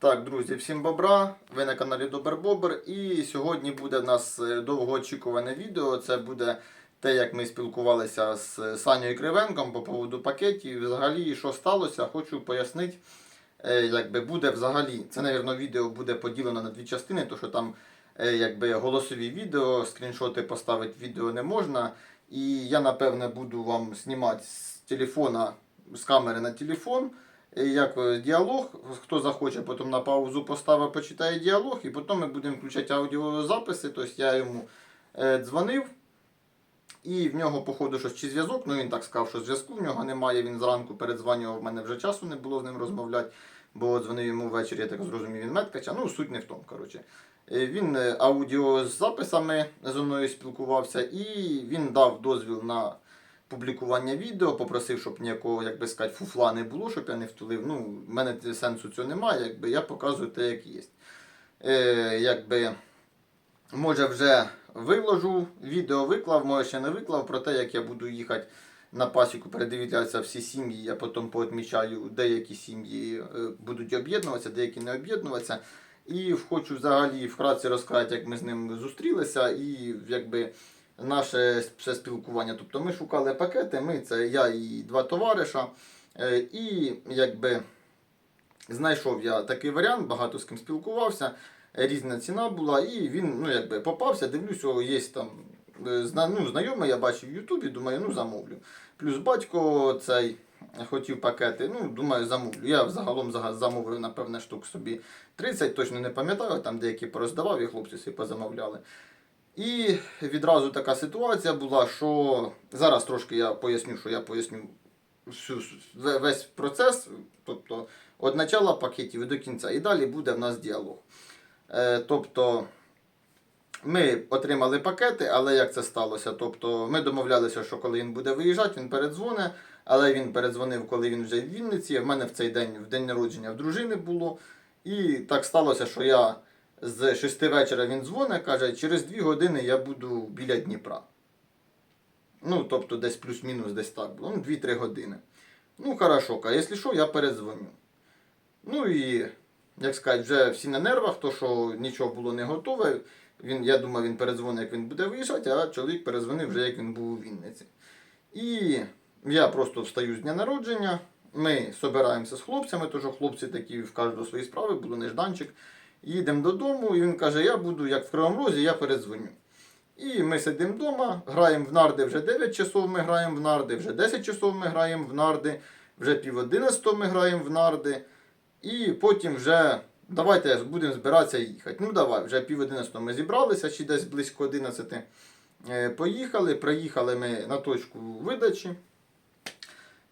Так, друзі, всім бобра. Ви на каналі Добер Бобр. І сьогодні буде в нас е, довгоочікуване відео. Це буде те, як ми спілкувалися з Санєю Кривенком по поводу пакетів. Взагалі, що сталося, хочу пояснити. е, Якби буде взагалі, це, мабуть, відео буде поділено на дві частини, тому що там е, якби голосові відео, скріншоти поставити відео не можна. І я, напевне, буду вам знімати з телефона, з камери на телефон як е, діалог. Хто захоче, потім на паузу поставить, почитає діалог, і потім ми будемо включати аудіозаписи. Тобто я йому е, дзвонив. І в нього, походу, щось чи зв'язок, ну він так сказав, що зв'язку в нього немає. Він зранку передзвонював, в мене вже часу не було з ним розмовляти, бо дзвонив йому ввечері, я так зрозумів, він медкача. Ну, суть не в тому, коротше. Е, Він е, аудіо з записами зі мною спілкувався, і він дав дозвіл на публікування відео, попросив, щоб ніякого, як би сказати, фуфла не було, щоб я не втулив. Ну, в мене сенсу цього немає, якби я показую те, як є. Е, якби, може вже виложу, відео виклав, може ще не виклав про те, як я буду їхати на пасіку, передивлятися всі сім'ї, я потім поотмічаю, деякі сім'ї е, будуть об'єднуватися, деякі не об'єднуватися. І хочу взагалі вкратце розказати, як ми з ним зустрілися і якби наше спілкування. Тобто ми шукали пакети, ми це я і два товариша. Е, І якби знайшов я такий варіант, багато з ким спілкувався, різна ціна була, і він ну, якби попався, дивлюсь, є там е, ну, знайомий, я бачив в Ютубі, думаю, ну замовлю. Плюс батько цей хотів пакети, ну, думаю, замовлю. Я взагалом зага- замовив, напевне, штук собі 30, точно не пам'ятаю, там деякі пороздавав і хлопці собі позамовляли. І відразу така ситуація була, що зараз трошки я поясню, що я поясню всю, весь процес, тобто від начала пакетів до кінця. І далі буде в нас діалог. Е, тобто ми отримали пакети, але як це сталося? Тобто ми домовлялися, що коли він буде виїжджати, він передзвоне, але він передзвонив, коли він вже в Вінниці. В мене в цей день, в день народження в дружини було. І так сталося, що я з 6 вечора він дзвонить, каже, через 2 години я буду біля Дніпра. Ну, тобто десь плюс-мінус десь так було. Ну, 2-3 години. Ну, хорошо, а якщо що, я передзвоню. Ну і, як сказати, вже всі на нервах, то що нічого було не готове. Він, я думав, він передзвонить, як він буде виїжджати, а чоловік перезвонив вже, як він був у Вінниці. І я просто встаю з дня народження. Ми збираємося з хлопцями, тому що хлопці такі в кожного свої справи, було нежданчик. Їдемо додому, і він каже: Я буду як в Кривому Розі, я передзвоню. І ми сидимо вдома, граємо в нарди вже 9 часов ми граємо в нарди, вже 10 часов ми граємо в нарди, вже пів 11 ми граємо в нарди. І потім вже давайте будемо збиратися їхати. Ну давай, вже пів 11 ми зібралися, чи десь близько 11. Е, Поїхали, приїхали ми на точку видачі.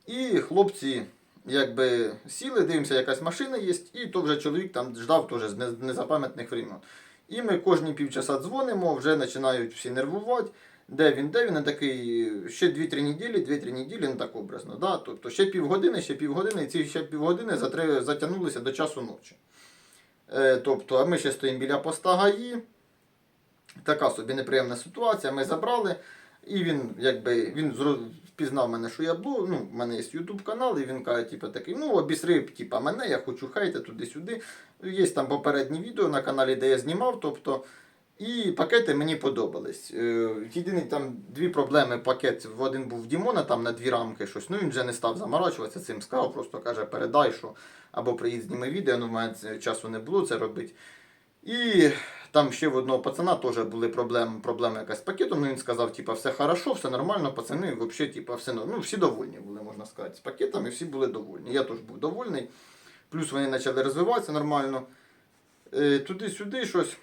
І хлопці якби сіли, дивимося, якась машина є, і то вже чоловік там ждав теж з незапам'ятних времен. І ми кожні півчаса дзвонимо, вже починають всі нервувати. Де він, де він, і такий ще 2-3 неділі, 2-3 неділі, ну так образно. Да? Тобто ще півгодини, ще півгодини, і ці ще півгодини затягнулися до часу ночі. Е, тобто, а ми ще стоїмо біля поста ГАІ. Така собі неприємна ситуація. Ми забрали, і він якби він впізнав мене, що я блог, ну, в мене є YouTube канал, і він каже, типу, такий, ну, обісрив типу, мене, я хочу хейти туди-сюди. Є там попередні відео на каналі, де я знімав. тобто, і пакети мені подобались. Е, Єдині там дві проблеми. Пакет в один був в Дімона, там на дві рамки щось. Ну він вже не став заморачуватися цим, сказав, просто каже, передай, що або приїдь зніми відео, ну в мене часу не було це робити. І там ще в одного пацана теж були проблеми, проблеми якась з пакетом. Ну він сказав, типа, все хорошо, все нормально, пацани, взагалі, типа, все ну, всі довольні були, можна сказати, з пакетами, всі були довольні. Я теж був довольний. Плюс вони почали розвиватися нормально. Е, Туди-сюди щось.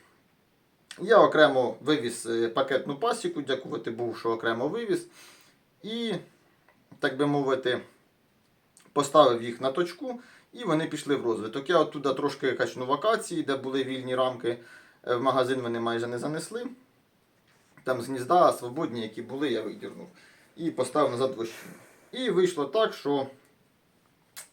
Я окремо вивіз е, пакетну пасіку, дякувати Богу, що окремо вивіз. І, так би мовити, поставив їх на точку, і вони пішли в розвиток. Я оттуда трошки качну вакації, де були вільні рамки. Е, В магазин вони майже не занесли. Там з гнізда свободні, які були, я видірнув. І поставив назад вощину. І вийшло так, що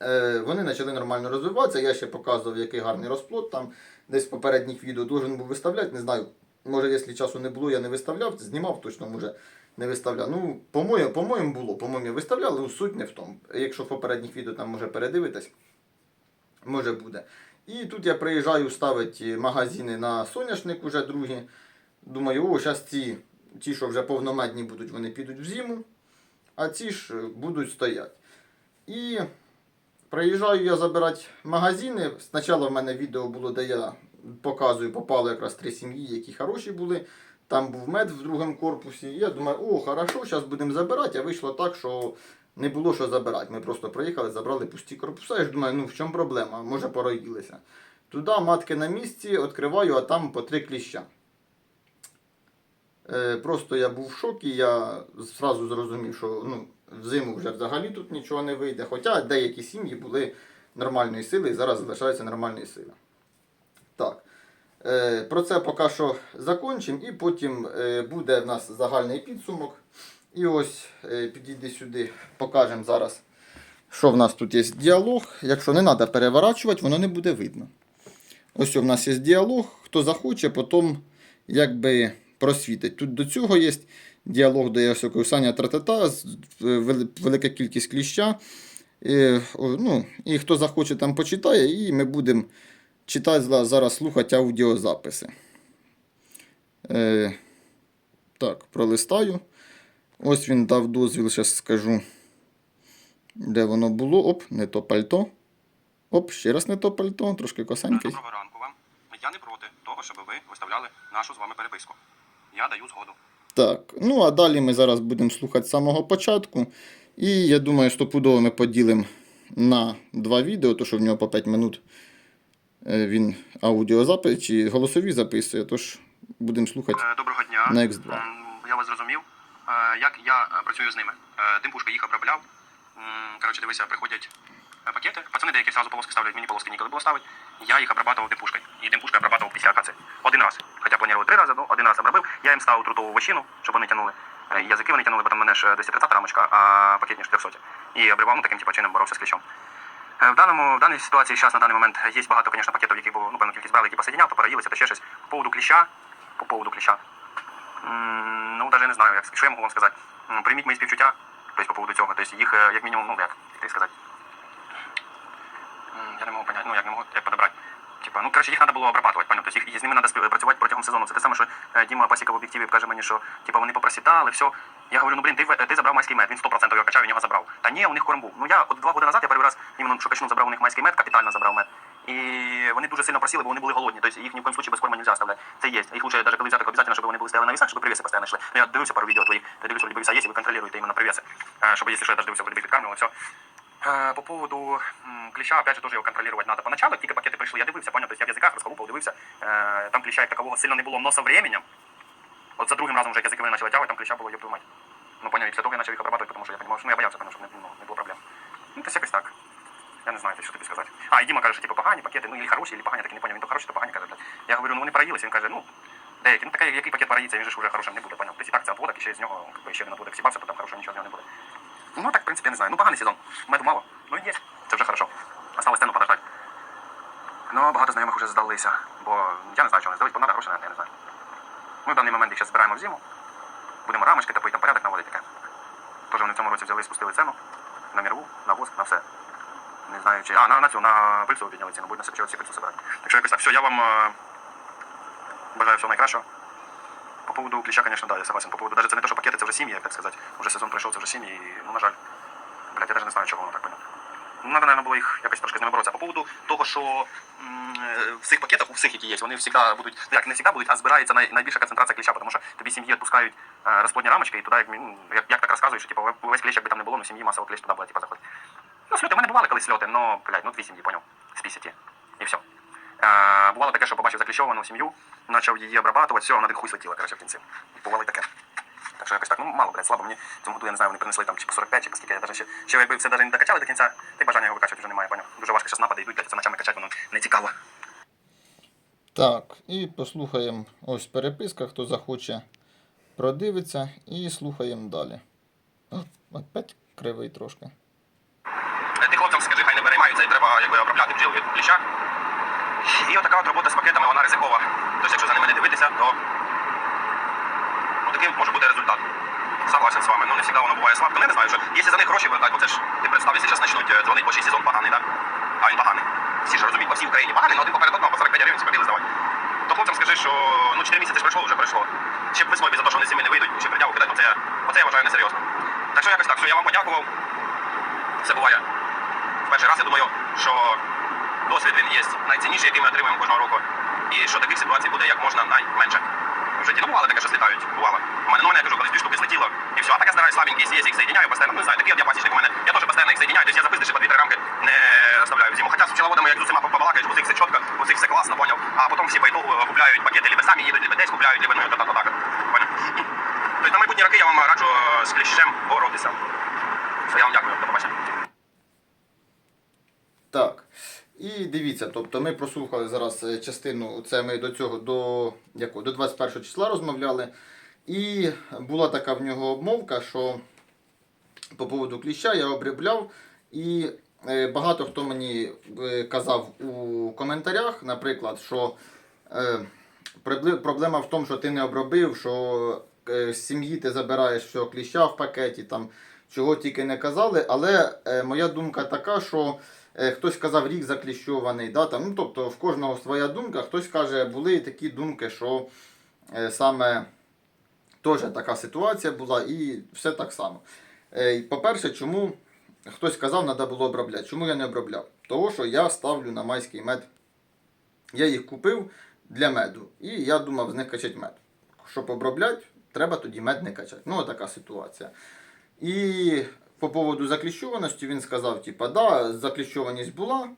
е, вони почали нормально розвиватися. Я ще показував, який гарний розплод там. Десь в попередніх відео должен був виставляти. Не знаю, може, якщо часу не було, я не виставляв, знімав точно, може, не виставляв. Ну, по-моєму, по-моєму було, по-моєму, я виставляв, але суть не в тому. Якщо в попередніх відео там може передивитись, може буде. І тут я приїжджаю ставити магазини на соняшник уже другі. Думаю, о, зараз ці, ті, що вже повномедні будуть, вони підуть в зиму, а ці ж е, будуть стояти. І приїжджаю я забирати магазини. Спочатку в мене відео було, де я показую, попало якраз три сім'ї, які хороші були. Там був мед в другому корпусі. Я думаю, о, хорошо, зараз будемо забирати. А вийшло так, що не було що забирати. Ми просто приїхали, забрали пусті корпуса. Я ж думаю, ну в чому проблема? Може пороїлися. Туди матки на місці, відкриваю, а там по три кліща. Е, просто я був в шокі, я зразу зрозумів, що ну, взиму вже взагалі тут нічого не вийде. Хоча деякі сім'ї були нормальної сили і зараз залишаються нормальної сили. Так. Е, про це поки що закончимо, і потім е, буде в нас загальний підсумок. І ось е, підійди сюди, покажемо зараз, що в нас тут є діалог. Якщо не треба переворачувати, воно не буде видно. Ось у нас є діалог. Хто захоче, потім якби просвітить. Тут до цього є діалог, де є ось Саня тратата, велика кількість кліща. І, ну, і хто захоче там почитає, і ми будемо читати зараз слухати аудіозаписи. Е, так, пролистаю. Ось він дав дозвіл, зараз скажу, де воно було. Оп, не то пальто. Оп, ще раз не то пальто, трошки косенький. Доброго ранку вам. Я не проти того, щоб ви виставляли нашу з вами переписку. Я даю згоду. Так, ну а далі ми зараз будемо слухати з самого початку. І я думаю, стопудово ми поділимо на два відео, то що в нього по 5 минут е, він аудіозапис чи голосові записує, тож будемо слухати. Е, Доброго дня. На X2. Я вас зрозумів. Е, Як я е, працюю з ними? Е, Димпушка їх обробляв. Коротше, дивися, приходять пакети. Пацани деякі зразу полоски ставлять, мені полоски ніколи було ставити. Я їх обрабатував димпушкою. І димпушка обрабатував після акації. Один раз. Хоча планував три рази, ну один раз обробив. Я їм ставив трутову вощину, щоб вони тягнули. Е, Язики вони тягнули, бо там мене ж 230 рамочка, а пакетні ж 300. І обривав, ну таким типу, чином боровся з кліщом. В даному в даній ситуації зараз на даний момент є багато, звісно, пакетів, які було, ну, певну кількість брали, які посоєдняв, то переїлися, то ще щось. По поводу кліща, по поводу кліща. Навіть не знаю, як, що я можу вам сказати. Прийміть мої співчуття, тобто по поводу цього. Тобто їх, е, як мінімум, ну, як, як сказати. Я не можу поняти, ну, як не можу, як подобрати. Типа, ну, коротше, їх треба було обрабатувати, поняв? Тобто їх, з ними треба працювати протягом сезону. Це те саме, що е, Діма Пасіка в об'єктиві каже мені, що типа, вони попросідали, все. Я говорю, ну блін, ти, ти забрав майський мед, він 100% його качав, він його забрав. Та ні, у них корм був. Ну я от два роки назад я перший раз іменно Шукачну забрав у них майський мед, капітально забрав мед. І вони дуже сильно просили, бо вони були голодні. Тобто їх ні в коем случае без корма нельзя оставляти. Це є. Їх лучше даже коли взяти, обов'язково, щоб вони були стояли на весах, щоб привеси постійно йшли. Ну я дивився пару відео твоїх, я дивлюся, вроде є, і ви контролюєте іменно привеси. Е, Щоб, якщо що, я даже дивився, вроде би підкармлювали, все. По поводу м, кліща, опять же, тоже його контролювати надо. Поначалу, тільки пакети прийшли, я дивився, понял, тобто я в язиках розколупав, дивився. Там кліща як такового сильно не було, но со временем, от за другим разом вже язики вони почали тягувати, там кліща було, я мать. Ну, поняв, і після того я почав їх обрабатувати, тому що я що ну, я боявся, поняв, щоб не, ну, не було проблем. Ну, то якось так. Я не знаю, що тобі сказати. А, і Діма каже, що типу погані пакети, ну, і хороші, і погані, так і не поняв. Він то хороші, то погані, каже. Я говорю, ну вони проїлися, він каже, ну, деякі, ну такий, який пакет проїться, він же ж уже хорошим не буде, поняв. Тобто і так це отводок, і ще з нього, якби ще один отводок сібався, то там хорошого нічого з нього не буде. Ну, так, в принципі, я не знаю. Ну, поганий сезон. Меду мало. Ну, і є. Це вже хорошо. Осталось темно подождать. Ну, багато знайомих вже здалися, бо я не знаю, чого вони здались, бо треба гроші, я не знаю. Ми в даний момент їх зараз збираємо в зиму. Будемо рамочки топити, там порядок наводити таке. Тож вони в цьому році взяли і спустили ціну на мірву, на воск, на все. Не знаю, чи. А, на, на цю, на пильцю підняли ціну, будуть на себе ці пильцю збирати. Так що якось так. Все, я вам е, бажаю всього найкращого. По поводу кліща, конечно, да, я согласен. По поводу, даже це не то, що пакети, це вже сім'ї, як так сказати. Уже сезон пройшов, це вже сім'ї, і, ну, на жаль. Блядь, я даже не знаю, чого воно так поняв. Ну, надо, наверное, було їх якось трошки з ними боротися. По поводу того, що е, в цих пакетах, у всіх, які є, вони завжди будуть, ну, як не завжди будуть, а збирається най, найбільша концентрація кліща, тому що тобі сім'ї відпускають е, розплодні рамочки, і туди, як, ну, як, як так розказуєш, що типу, весь кліщ, якби там не було, ну сім'ї масово кліщ туди буде, типу, заходить. Ну, сльоти, в мене бували колись сльоти, но, блядь, ну дві сім'ї, поняв, з 50. І все. Е, бувало таке, що побачив закліщовану сім'ю, почав її обрабатувати, все, вона один хуй слетіла, коротше, в кінці. Бувало і таке. Так що якось так, ну мало, блядь, слабо. Мені цьому году, я не знаю, вони принесли там чи по 45, чи по скільки, я даже ще, ще якби все даже не докачали до кінця, й бажання його викачувати вже немає, поняв. Дуже важко зараз напади йдуть, блядь, це ночами качати, воно не цікаво. Так, і послухаємо ось переписка, хто захоче продивиться, і слухаємо далі. Опять кривий трошки. Е, Ти хлопцям скажи, хай не переймаються, і треба якби обробляти бджіл від кліща. І отака от робота з пакетами, вона ризикова. Тобто, якщо за ними не дивитися, то ну, таким може бути результат. Согласен з вами. Ну не завжди воно буває слабко. Ну, я не знаю, що якщо за них гроші вертать, бо це ж ти представ, якщо зараз почнуть е, дзвонити, бо ще сезон поганий, так? А він поганий. всі ж розуміють, по всій Україні поганий, але один поперед одного по 45 гривень всі здавати. То хлопцям скажи, що ну 4 місяці ж пройшло, вже пройшло. Ще б весною за те, що вони не вийдуть, ще придяву кидати, оце, оце я вважаю несерйозно. Так що якось так, все, я вам подякував. Все буває. В перший раз я думаю, що досвід він є найцінніший, який ми отримуємо кожного року. І що таких ситуацій буде як можна найменше. В житті ну бувало таке, що слітають, бувало. У мене ну, я кажу, колись дві штуки злетіло, і все. А так я стараюсь слабенький, если їх соединяю постійно. Ну, не знаю, такий от у мене. Я теж постійно їх соединяю, тобто я запиздиш по 2-3 рамки не оставляю в зиму. Хоча з пчеловодами, як з усіма побалакаєш, у цих все чітко, у цих все класно, поняв. А потім всі по ітогу купляють пакети, либо самі їдуть, либо десь купляють, либо ну, так, так, так. Поняв? Тобто на майбутні роки я вам раджу е, з кліщем боротися. Все, я вам дякую, до побачення. Так. І дивіться, тобто ми прослухали зараз е, частину, це ми до цього до, якого, до 21 числа розмовляли. І була така в нього обмовка, що по поводу кліща я обробляв. І е, багато хто мені е, казав у коментарях, наприклад, що проблема в тому, що ти не обробив, що з сім'ї ти забираєш все кліща в пакеті, там, чого тільки не казали. Але е, моя думка така, що е, хтось казав рік закліщований, да, там, ну, тобто в кожного своя думка, хтось каже, були такі думки, що е, саме теж така ситуація була і все так само. Е, По-перше, чому хтось казав, треба було обробляти. Чому я не обробляв? Того, що я ставлю на майський мед. Я їх купив для меду. І я думав з них качати мед. Щоб обробляти, треба тоді мед не качати. Ну, така ситуація. І по поводу закліщованості він сказав, типа, да, закліщованість була.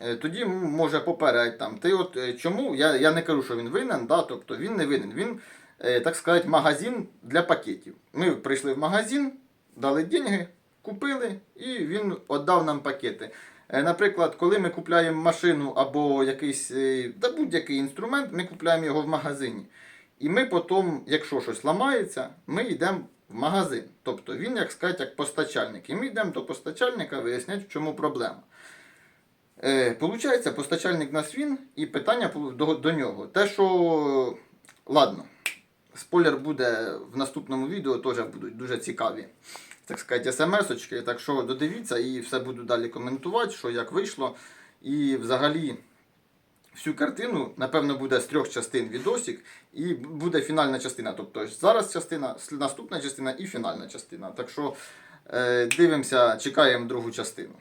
Е, Тоді може попередь там. Ти от е, чому? Я, я не кажу, що він винен, да, тобто він не винен. Він, е, так сказати, магазин для пакетів. Ми прийшли в магазин, дали деньги, купили, і він віддав нам пакети. Наприклад, коли ми купляємо машину або якийсь да, будь-який інструмент, ми купляємо його в магазині. І ми потім, якщо щось ламається, ми йдемо в магазин. Тобто він, як сказати, як постачальник. І ми йдемо до постачальника виясняти, в чому проблема. Е, Получається, постачальник нас він і питання до, до нього. Те, що. Ладно, спойлер буде в наступному відео, теж будуть дуже цікаві, так сказати, смс-очки. Так що додивіться і все буду далі коментувати, що як вийшло. І взагалі всю картину, напевно, буде з трьох частин відосик, і буде фінальна частина. Тобто зараз частина, наступна частина і фінальна частина. Так що е, дивимося, чекаємо другу частину.